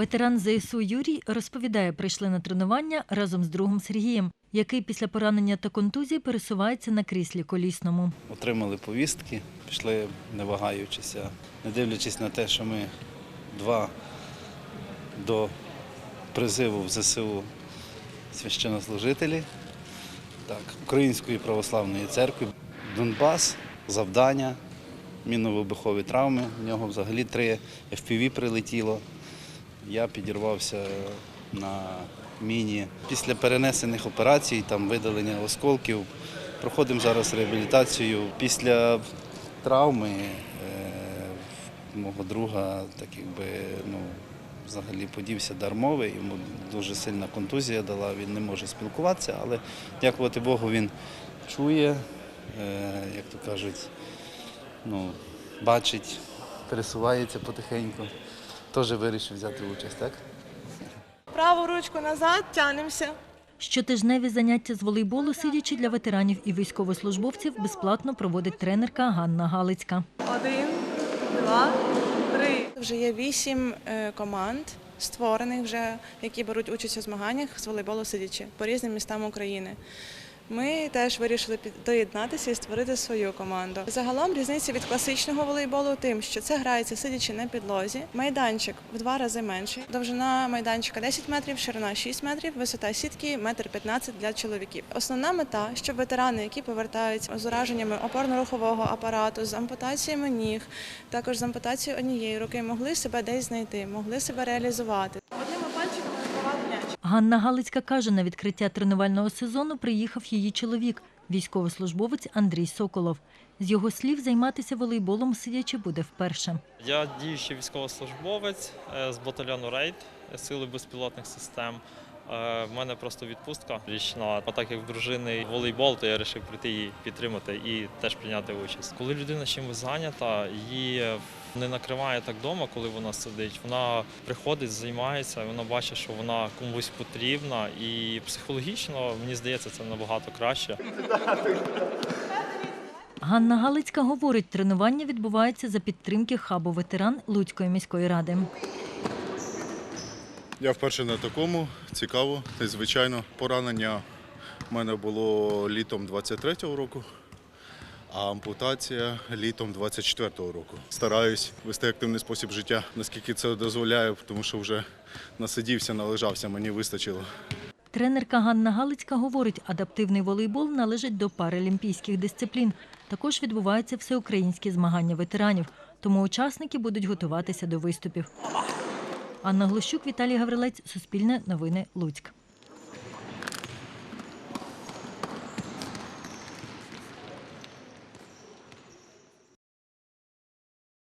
Ветеран ЗСУ Юрій розповідає, прийшли на тренування разом з другом Сергієм, який після поранення та контузії пересувається на кріслі колісному. Отримали повістки, пішли не вагаючися, не дивлячись на те, що ми два до призиву в ЗСУ священнослужителі так, Української православної церкви. Донбас, завдання, мінно-вибухові травми. В нього взагалі три FPV прилетіло. Я підірвався на міні. Після перенесених операцій, там видалення осколків, проходимо зараз реабілітацію. Після травми е, мого друга, так якби, ну, взагалі подівся дар мови, йому дуже сильна контузія дала, він не може спілкуватися, але дякувати Богу, він чує, е, як то кажуть, ну, бачить, пересувається потихеньку. Теж вирішив взяти участь, так? Праву ручку назад, тянемося. Щотижневі заняття з волейболу, сидячи для ветеранів і військовослужбовців, безплатно проводить тренерка Ганна Галицька. Один, два, три. Вже є вісім е, команд створених, вже, які беруть участь у змаганнях з волейболу сидячи по різним містам України. Ми теж вирішили доєднатися і створити свою команду. Загалом різниця від класичного волейболу тим, що це грається сидячи на підлозі. Майданчик в два рази менший. Довжина майданчика 10 метрів, ширина 6 метрів, висота сітки метр 15 для чоловіків. Основна мета, щоб ветерани, які повертаються з ураженнями опорно-рухового апарату, з ампутаціями ніг, також з ампутацією однієї руки, могли себе десь знайти, могли себе реалізувати. Ганна Галицька каже, на відкриття тренувального сезону приїхав її чоловік, військовослужбовець Андрій Соколов. З його слів, займатися волейболом сидячи буде вперше. Я діючий військовослужбовець е, з батальйону Рейд е, Сили безпілотних систем. Е, В мене просто відпустка річна. А так як в дружини волейбол, то я вирішив прийти її підтримати і теж прийняти участь. Коли людина чимось зайнята, її не накриває так вдома, коли вона сидить. Вона приходить, займається, вона бачить, що вона комусь потрібна, і психологічно мені здається, це набагато краще. Ганна Галицька говорить, тренування відбувається за підтримки хабу ветеран Луцької міської ради. Я вперше на такому цікаво. Звичайно, поранення в мене було літом 23-го року, а ампутація літом 24-го року. Стараюсь вести активний спосіб життя, наскільки це дозволяє, тому що вже насидівся, належався, мені вистачило. Тренерка Ганна Галицька говорить, адаптивний волейбол належить до паралімпійських дисциплін. Також відбуваються всеукраїнські змагання ветеранів, тому учасники будуть готуватися до виступів. Анна Глущук, Віталій Гаврилець, Суспільне новини, Луцьк.